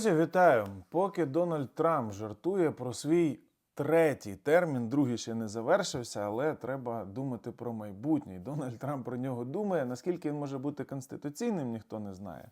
Друзі, вітаю! Поки Дональд Трамп жартує про свій третій термін, другий ще не завершився, але треба думати про майбутнє. Дональд Трамп про нього думає. Наскільки він може бути конституційним, ніхто не знає.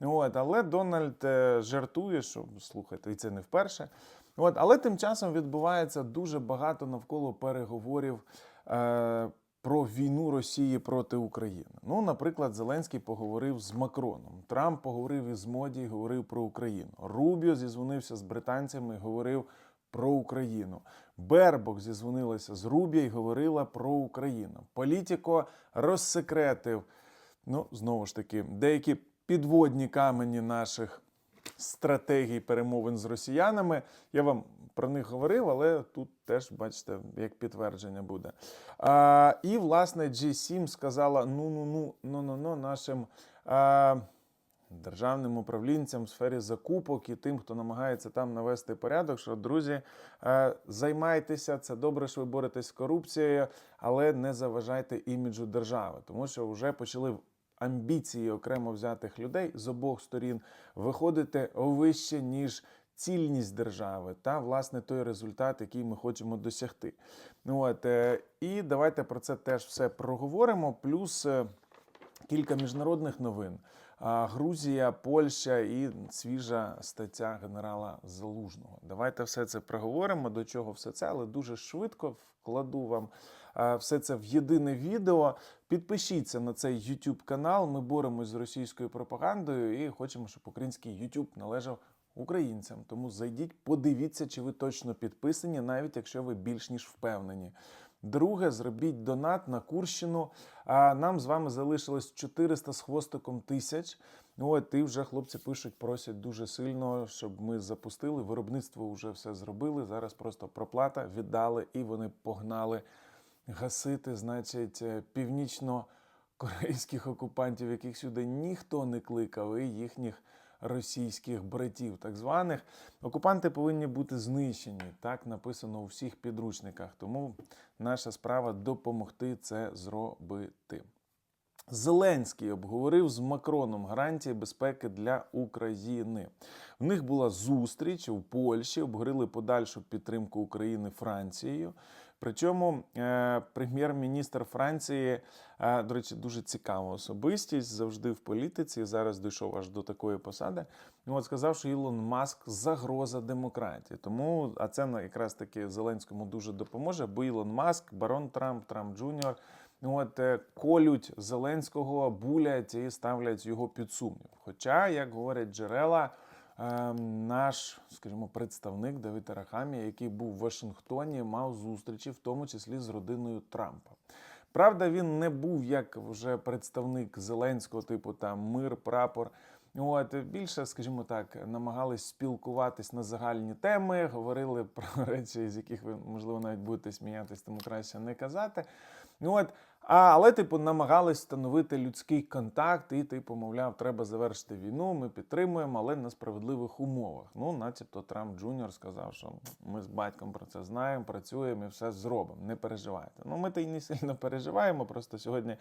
От, але Дональд е, жартує, що слухайте, і це не вперше. От, але тим часом відбувається дуже багато навколо переговорів. Е, про війну Росії проти України. Ну, наприклад, Зеленський поговорив з Макроном. Трамп поговорив із Моді говорив про Україну. Рубіо зізвонився з британцями говорив про Україну. Бербок зізвонилася з Рубіо і говорила про Україну. Політіко розсекретив. Ну, знову ж таки, деякі підводні камені наших стратегій перемовин з росіянами. Я вам про них говорив, але тут теж, бачите, як підтвердження буде. А, і, власне, G7 сказала: ну-ну-ну, ну-ну-ну, нашим. А, Державним управлінцям в сфері закупок і тим, хто намагається там навести порядок, що друзі, займайтеся це добре, що ви боретесь з корупцією, але не заважайте іміджу держави, тому що вже почали амбіції окремо взятих людей з обох сторін виходити вище ніж цільність держави та власне той результат, який ми хочемо досягти. От е, і давайте про це теж все проговоримо. Плюс е, кілька міжнародних новин. Грузія, Польща і свіжа стаття генерала Залужного. Давайте все це проговоримо. До чого все це, але дуже швидко вкладу вам все це в єдине відео. Підпишіться на цей YouTube канал. Ми боремось з російською пропагандою і хочемо, щоб український YouTube належав українцям. Тому зайдіть, подивіться, чи ви точно підписані, навіть якщо ви більш ніж впевнені. Друге, зробіть донат на Курщину. А нам з вами залишилось 400 з хвостиком тисяч. От і вже хлопці пишуть, просять дуже сильно, щоб ми запустили. Виробництво вже все зробили. Зараз просто проплата віддали, і вони погнали гасити, значить, е, північно-корейських окупантів, яких сюди ніхто не кликав, і їхніх російських братів, так званих. Окупанти повинні бути знищені. Так написано у всіх підручниках. Тому наша справа допомогти це зробити. Зеленський обговорив з Макроном гарантії безпеки для України. В них була зустріч у Польщі, обговорили подальшу підтримку України Францією. Причому е, прем'єр-міністр Франції, е, до речі, дуже цікава особистість, завжди в політиці. Зараз дійшов аж до такої посади. От сказав, що Ілон Маск загроза демократії. Тому, а це якраз таки Зеленському дуже допоможе, бо Ілон Маск, барон Трамп, Трамп Джуніор. От е, колють Зеленського, булять і ставлять його під сумнів. Хоча, як говорять джерела, наш, скажімо, представник Давид Арахамія, який був в Вашингтоні, мав зустрічі, в тому числі з родиною Трампа. Правда, він не був як вже представник Зеленського, типу там мир, прапор. От більше, скажімо так, намагались спілкуватись на загальні теми, говорили про речі, з яких ви можливо навіть будете сміятись, тому краще не казати. От, а, але, типу, намагались встановити людський контакт, і, типу, мовляв, треба завершити війну, ми підтримуємо, але на справедливих умовах. Ну, начебто, Трамп Джуніор сказав, що ми з батьком про це знаємо, працюємо і все зробимо. Не переживайте. Ну, ми то й не сильно переживаємо. Просто сьогодні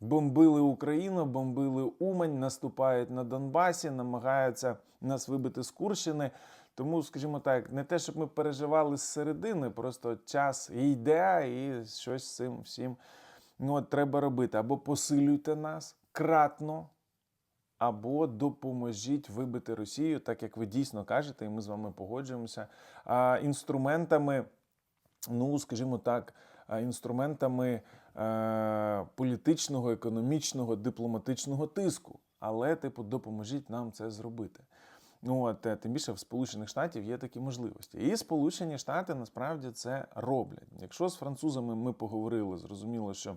бомбили Україну, бомбили Умань, наступають на Донбасі, намагаються нас вибити з Курщини. Тому, скажімо так, не те, щоб ми переживали з середини, просто час йде, і щось з цим всім ну, от треба робити. Або посилюйте нас кратно, або допоможіть вибити Росію, так як ви дійсно кажете, і ми з вами погоджуємося, а, інструментами, ну, скажімо так, інструментами е, політичного, економічного, дипломатичного тиску. Але, типу, допоможіть нам це зробити. От е, тим більше в Сполучених Штатів є такі можливості. І Сполучені Штати насправді це роблять. Якщо з французами ми поговорили, зрозуміло, що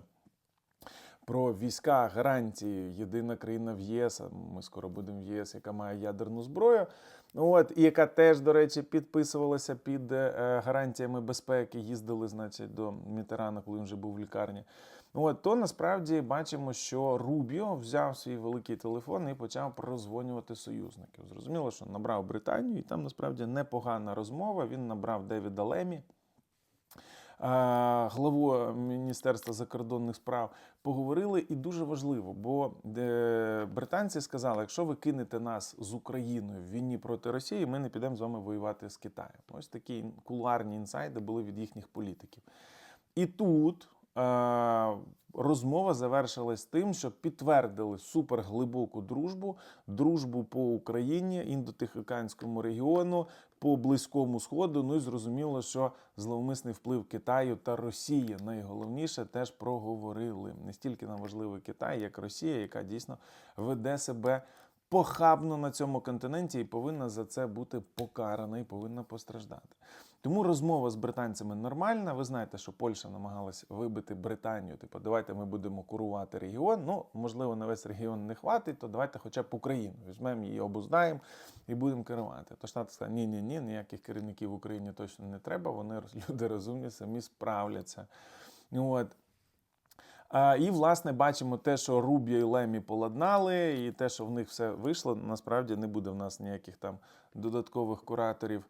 про війська гарантії єдина країна в ЄС, ми скоро будемо в ЄС, яка має ядерну зброю. От, і яка теж, до речі, підписувалася під е, гарантіями безпеки, їздили, значить, до Мітерана, коли він вже був в лікарні. От, то насправді бачимо, що Рубіо взяв свій великий телефон і почав прозвонювати союзників. Зрозуміло, що набрав Британію, і там насправді непогана розмова. Він набрав Девіда Лемі. главою Міністерства закордонних справ поговорили, і дуже важливо, бо е, британці сказали: якщо ви кинете нас з Україною в війні проти Росії, ми не підемо з вами воювати з Китаєм. Ось такі кулуарні інсайди були від їхніх політиків. І тут е, розмова завершилась тим, що підтвердили суперглибоку дружбу, дружбу по Україні, індотихоокеанському регіону, по Близькому Сходу. Ну і зрозуміло, що зловмисний вплив Китаю та Росії найголовніше теж проговорили. Не стільки нам важливий Китай, як Росія, яка дійсно веде себе. Похабно на цьому континенті і повинна за це бути покарана і повинна постраждати. Тому розмова з британцями нормальна. Ви знаєте, що Польща намагалась вибити Британію. Типу, давайте ми будемо курувати регіон. Ну, можливо, на весь регіон не хватить, то давайте хоча б Україну. Візьмемо її, обуздаємо і будемо керувати. То Штати сказали, ні, ні, ні, ніяких керівників в Україні точно не треба. Вони люди розумні, самі справляться. От. А, І, власне, бачимо те, що Рубіо і Лемі поладнали, і те, що в них все вийшло. Насправді не буде в нас ніяких там додаткових кураторів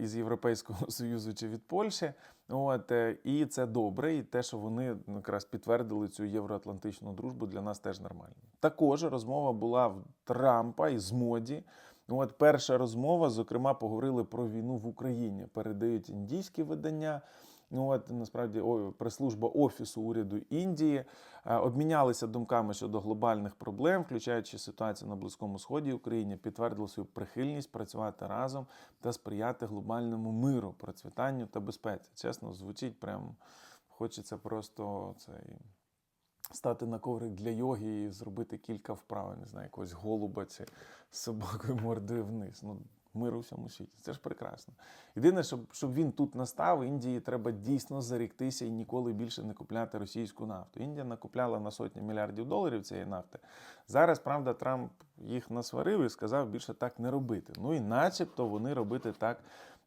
із Європейського Союзу чи від Польщі. От, е, І це добре. І те, що вони якраз підтвердили цю євроатлантичну дружбу, для нас теж нормально. Також розмова була в Трампа і з моді. От перша розмова, зокрема, поговорили про війну в Україні. Передають індійські видання. Ну от насправді прес-служба офісу уряду Індії е, обмінялися думками щодо глобальних проблем, включаючи ситуацію на близькому сході Україні, підтвердили свою прихильність працювати разом та сприяти глобальному миру, процвітанню та безпеці. Чесно, звучить прям хочеться просто цей. Стати на коврик для йоги і зробити кілька вправ, не знаю, якогось голуба чи собакою мордою вниз. Ну, мир у всьому світі. Це ж прекрасно. Єдине, щоб, щоб він тут настав, Індії треба дійсно заріктися і ніколи більше не купляти російську нафту. Індія накупляла на сотні мільярдів доларів цієї нафти. Зараз, правда, Трамп їх насварив і сказав більше так не робити. Ну і начебто вони робити так.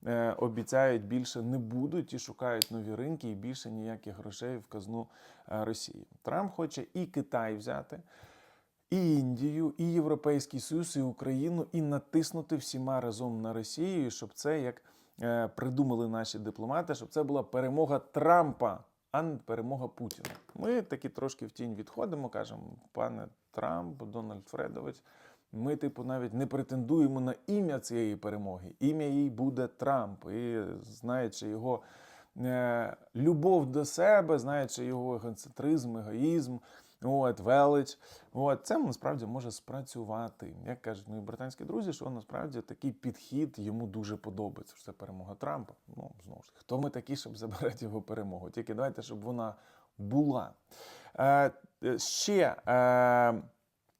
е, Обіцяють більше не будуть і шукають нові ринки, і більше ніяких грошей в казну е, Росії. Трамп хоче і Китай взяти, і Індію, і Європейський Союз, і Україну, і натиснути всіма разом на Росію, щоб це як е, придумали наші дипломати, щоб це була перемога Трампа, а не перемога Путіна. Ми таки трошки в тінь відходимо, кажемо, пане Трамп, Дональд Фредович. Ми, типу, навіть не претендуємо на ім'я цієї перемоги. Ім'я їй буде Трамп. І знаючи його любов до себе, знаючи його егоцентризм, егоїзм, от, велич, от, це насправді може спрацювати. Як кажуть мої британські друзі, що насправді такий підхід йому дуже подобається. що Це перемога Трампа. Ну, знову ж хто ми такі, щоб забирати його перемогу? Тільки давайте, щоб вона була. Е, е, ще. Е,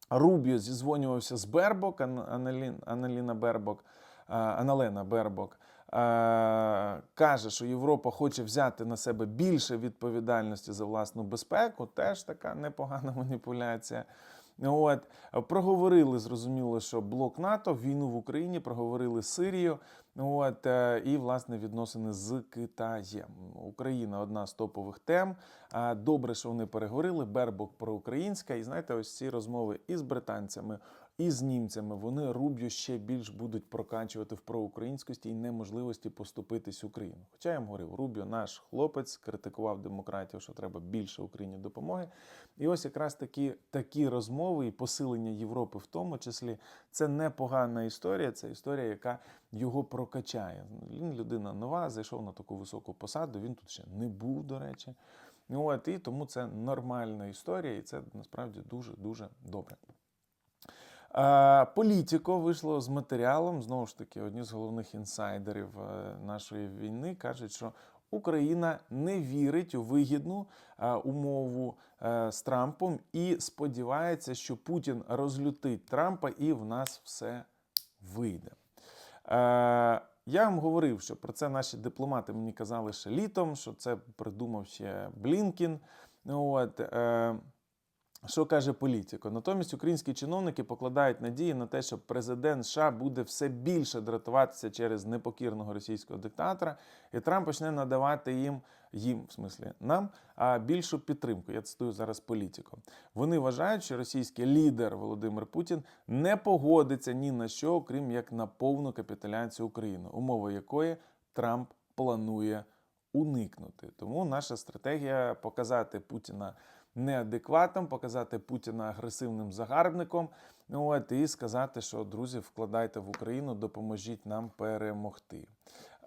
Рубіо зізвонювався з Бербок, Аналін, Аналіна Бербок, Аналена Бербок. Е, Каже, що Європа хоче взяти на себе більше відповідальності за власну безпеку. Теж така непогана маніпуляція. От проговорили, зрозуміло, що блок НАТО, війну в Україні, проговорили Сирію. От е, і власне відносини з Китаєм. Україна одна з топових тем. А, Добре, що вони переговорили. Бербок проукраїнська. І знаєте, ось ці розмови із британцями, і з німцями вони Руб'ю ще більш будуть прокачувати в проукраїнськості і неможливості поступитись Україну. Хоча я вам говорив, Рубіо наш хлопець критикував демократію, що треба більше Україні допомоги. І ось якраз такі, такі розмови і посилення Європи, в тому числі, це непогана історія. Це історія, яка його прокачає. Він людина нова, зайшов на таку високу посаду. Він тут ще не був, до речі. От, і тому це нормальна історія, і це насправді дуже дуже добре. Е, Політіко вийшло з матеріалом. Знову ж таки, одні з головних інсайдерів е, нашої війни кажуть, що Україна не вірить у вигідну е, умову з Трампом і сподівається, що Путін розлютить Трампа і в нас все вийде. Я вам говорив, що про це наші дипломати мені казали ще літом, що це придумав ще Блінкін. От, що каже політико? Натомість українські чиновники покладають надії на те, що президент США буде все більше дратуватися через непокірного російського диктатора, і Трамп почне надавати їм, їм, в смислі, нам, а більшу підтримку. Я цитую зараз політико. Вони вважають, що російський лідер Володимир Путін не погодиться ні на що, окрім як на повну капітуляцію України, умови якої Трамп планує уникнути. Тому наша стратегія показати Путіна неадекватом, показати Путіна агресивним загарбником. От, і сказати, що друзі, вкладайте в Україну, допоможіть нам перемогти.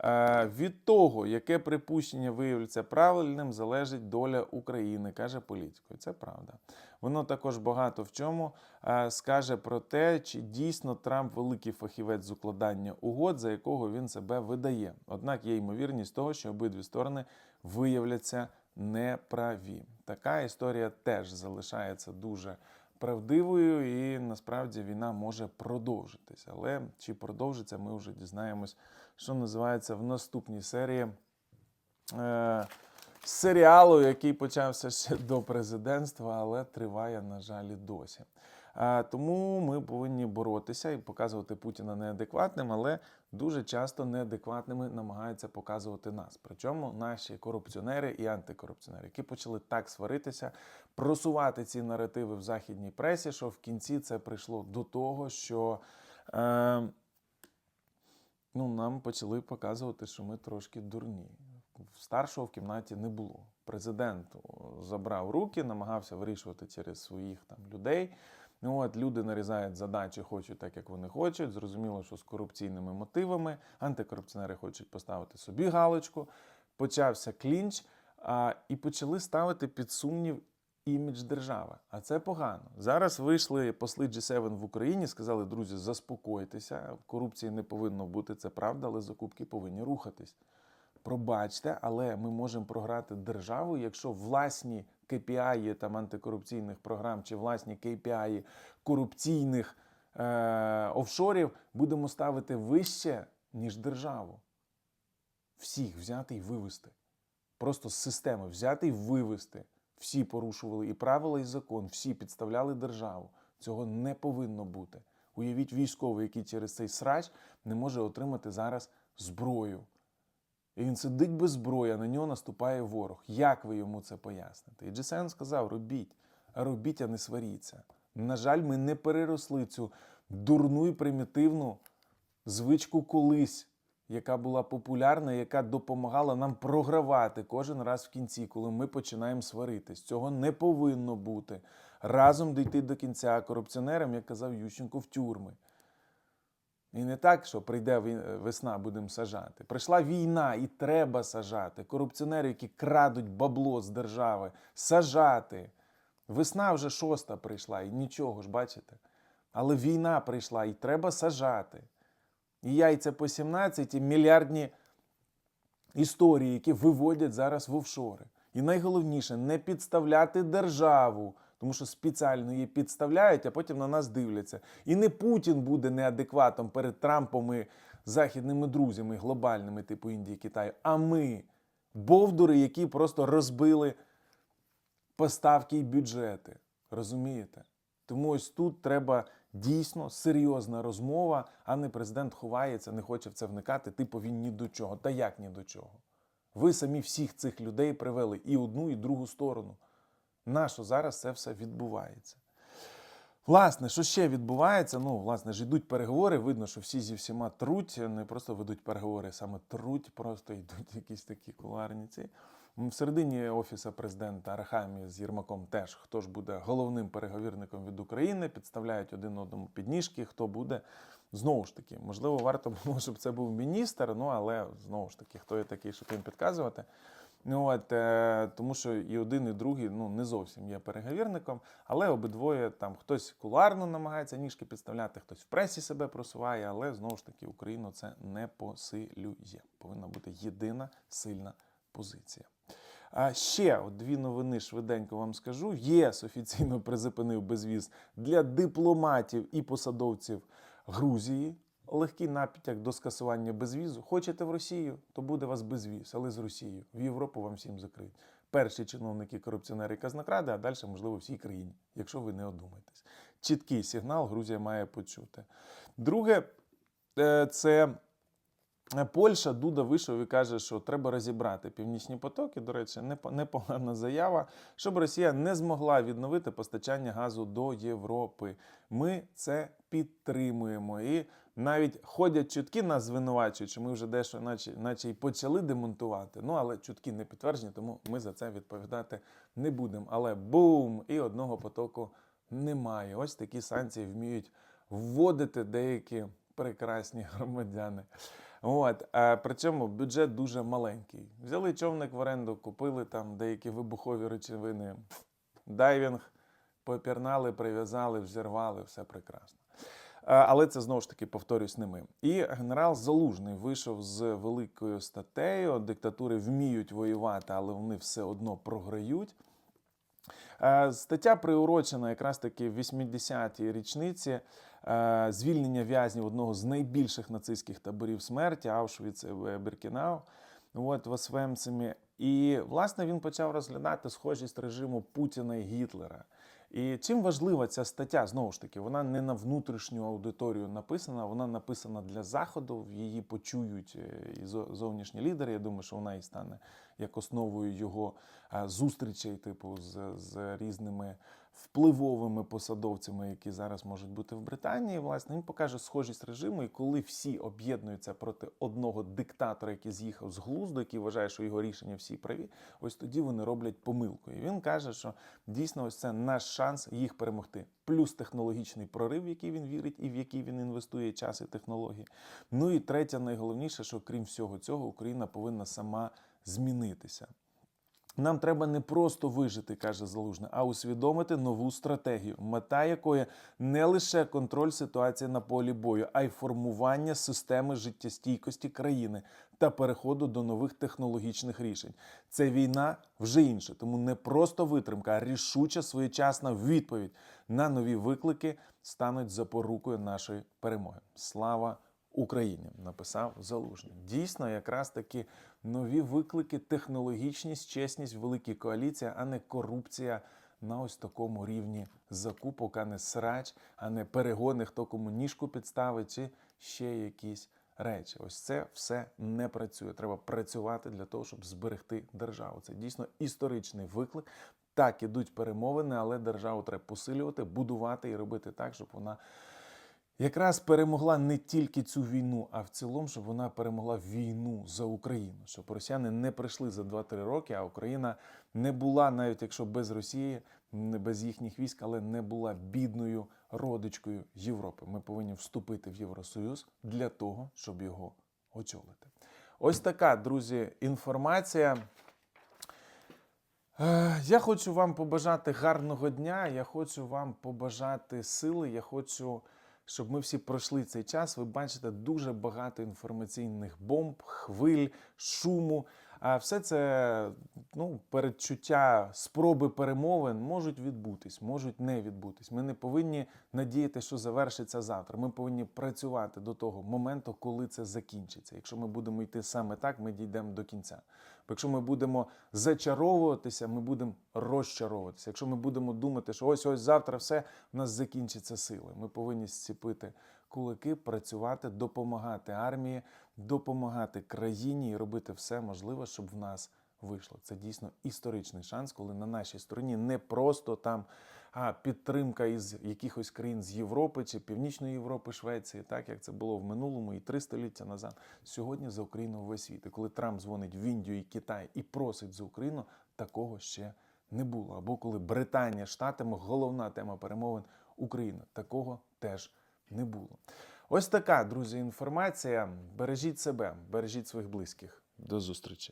Е, від того, яке припущення виявиться правильним, залежить доля України, каже політико. Це правда. Воно також багато в чому е, скаже про те, чи дійсно Трамп великий фахівець з укладання угод, за якого він себе видає. Однак є ймовірність того, що обидві сторони виявляться неправі. Така історія теж залишається дуже правдивою, і насправді війна може продовжитися. Але чи продовжиться, ми вже дізнаємось, що називається в наступній серії. Е- серіалу, який почався ще до президентства, але триває, на жаль, досі. Тому ми повинні боротися і показувати Путіна неадекватним, але дуже часто неадекватними намагаються показувати нас. Причому наші корупціонери і антикорупціонери, які почали так сваритися, просувати ці наративи в західній пресі, що в кінці це прийшло до того, що. Е, Ну, нам почали показувати, що ми трошки дурні. Старшого в кімнаті не було. Президент забрав руки, намагався вирішувати через своїх там людей. Ну, от люди нарізають задачі, хочуть так, як вони хочуть. Зрозуміло, що з корупційними мотивами антикорупціонери хочуть поставити собі галочку. Почався клінч, а, і почали ставити під сумнів імідж держави. А це погано. Зараз вийшли посли G7 в Україні, сказали, друзі, заспокойтеся, корупції не повинно бути, це правда, але закупки повинні рухатись. Пробачте, але ми можемо програти державу, якщо власні KPI там антикорупційних програм чи власні KPI корупційних е- офшорів будемо ставити вище, ніж державу. Всіх взяти і вивести. Просто з системи взяти і вивести. Всі порушували і правила, і закон, всі підставляли державу. Цього не повинно бути. Уявіть військовий, який через цей срач не може отримати зараз зброю. І він сидить без зброї, а на нього наступає ворог. Як ви йому це поясните? І Джесен сказав: робіть, а робіть, а не сваріться. На жаль, ми не переросли цю дурну і примітивну звичку колись, яка була популярна, яка допомагала нам програвати кожен раз в кінці, коли ми починаємо сваритись. Цього не повинно бути. Разом дійти до кінця корупціонерам, як казав Ющенко, в тюрми. І не так, що прийде весна, будемо сажати. Прийшла війна і треба сажати. Корупціонери, які крадуть бабло з держави, сажати. Весна вже шоста прийшла, і нічого ж, бачите. Але війна прийшла і треба сажати. І яйця по 17, і мільярдні історії, які виводять зараз в офшори. І найголовніше не підставляти державу, тому що спеціально її підставляють, а потім на нас дивляться. І не Путін буде неадекватом перед Трампом і західними друзями глобальними, типу Індії, Китаю, а ми, бовдури, які просто розбили поставки і бюджети. Розумієте? Тому ось тут треба дійсно серйозна розмова, а не президент ховається, не хоче в це вникати, типу він ні до чого. Та як ні до чого? Ви самі всіх цих людей привели і одну, і другу сторону. Нащо зараз це все відбувається? Власне, що ще відбувається? Ну, власне ж йдуть переговори. Видно, що всі зі всіма труть, не просто ведуть переговори, саме труть, просто йдуть якісь такі кулуарні ці. М, Всередині офісу президента Арахамі з Єрмаком теж хто ж буде головним переговірником від України, підставляють один одному підніжки, хто буде. Знову ж таки, можливо, варто було, щоб це був міністр, ну але знову ж таки, хто є такий, щоб їм підказувати. Ну, от, е, тому що і один, і другий ну, не зовсім є переговірником, але обидвоє там хтось кулуарно намагається ніжки підставляти, хтось в пресі себе просуває, але знову ж таки Україну це не посилює. Повинна бути єдина сильна позиція. А ще дві новини швиденько вам скажу. ЄС офіційно призупинив безвіз для дипломатів і посадовців Грузії. Легкий напітяк до скасування безвізу. Хочете в Росію, то буде вас безвіз, але з Росією. В Європу вам всім закриють. Перші чиновники корупціонери і казнокради, а далі, можливо, всій країні, якщо ви не одумаєтесь. Чіткий сигнал Грузія має почути. Друге, е, це Польща Дуда вийшов і каже, що треба розібрати північні потоки. До речі, непогана заява, щоб Росія не змогла відновити постачання газу до Європи. Ми це підтримуємо. І навіть ходять чутки, нас звинувачують, що ми вже дещо, наче, наче й почали демонтувати. Ну але чутки не підтверджені, тому ми за це відповідати не будемо. Але бум! І одного потоку немає. Ось такі санкції вміють вводити деякі прекрасні громадяни. От, а причому бюджет дуже маленький. Взяли човник в оренду, купили там деякі вибухові речовини, дайвінг, попірнали, прив'язали, взірвали, все прекрасно. Е, Але це знову ж таки повторюсь не ми. І генерал Залужний вийшов з великою статтею. Диктатури вміють воювати, але вони все одно програють. Е, Стаття приурочена якраз таки 80-й річниці е, звільнення в'язнів одного з найбільших нацистських таборів смерті Аушвіц і Біркінау. От в Освенцимі. І власне він почав розглядати схожість режиму Путіна і Гітлера. І чим важлива ця стаття, знову ж таки, вона не на внутрішню аудиторію написана, вона написана для заходу. Її почують е, і зовнішні лідери. Я думаю, що вона і стане як основою його е, зустрічей, типу, з, з різними впливовими посадовцями, які зараз можуть бути в Британії. Власне, він покаже схожість режиму, і коли всі об'єднуються проти одного диктатора, який з'їхав з глузду, який вважає, що його рішення всі праві, ось тоді вони роблять помилку. І він каже, що дійсно ось це наш шанс їх перемогти. Плюс технологічний прорив, в який він вірить і в який він інвестує час і технології. Ну і третє, найголовніше, що крім всього цього, Україна повинна сама змінитися. Нам треба не просто вижити, каже Залужний, а усвідомити нову стратегію, мета якої не лише контроль ситуації на полі бою, а й формування системи життєстійкості країни та переходу до нових технологічних рішень. Це війна вже інше, тому не просто витримка, а рішуча своєчасна відповідь на нові виклики стануть запорукою нашої перемоги. Слава Україні, написав Залужний. Дійсно, якраз таки нові виклики, технологічність, чесність, великі коаліції, а не корупція на ось такому рівні закупок, а не срач, а не перегони, хто кому ніжку підставить, чи ще якісь речі. Ось це все не працює. Треба працювати для того, щоб зберегти державу. Це дійсно історичний виклик. Так, ідуть перемовини, але державу треба посилювати, будувати і робити так, щоб вона якраз перемогла не тільки цю війну, а в цілому, щоб вона перемогла війну за Україну, щоб росіяни не прийшли за 2-3 роки, а Україна не була, навіть якщо без Росії, без їхніх військ, але не була бідною родичкою Європи. Ми повинні вступити в Євросоюз для того, щоб його очолити. Ось така, друзі, інформація. Е, Я хочу вам побажати гарного дня. Я хочу вам побажати сили. Я хочу, щоб ми всі пройшли цей час. Ви бачите дуже багато інформаційних бомб, хвиль, шуму. А все це ну, передчуття спроби перемовин можуть відбутись, можуть не відбутись. Ми не повинні надіяти, що завершиться завтра. Ми повинні працювати до того моменту, коли це закінчиться. Якщо ми будемо йти саме так, ми дійдемо до кінця. Бо якщо ми будемо зачаровуватися, ми будемо розчаровуватися. Якщо ми будемо думати, що ось ось завтра все в нас закінчиться сили. Ми повинні зціпити кулаки, працювати, допомагати армії, допомагати країні і робити все можливе, щоб в нас вийшло. Це дійсно історичний шанс, коли на нашій стороні не просто там а, підтримка із якихось країн з Європи чи Північної Європи, Швеції, так як це було в минулому і три століття назад. Сьогодні за Україну весь світ. І коли Трамп дзвонить в Індію і Китай і просить за Україну, такого ще не було. Або коли Британія, Штатами, головна тема перемовин Україна. Такого теж не було. Ось така, друзі, інформація. Бережіть себе, бережіть своїх близьких. До зустрічі.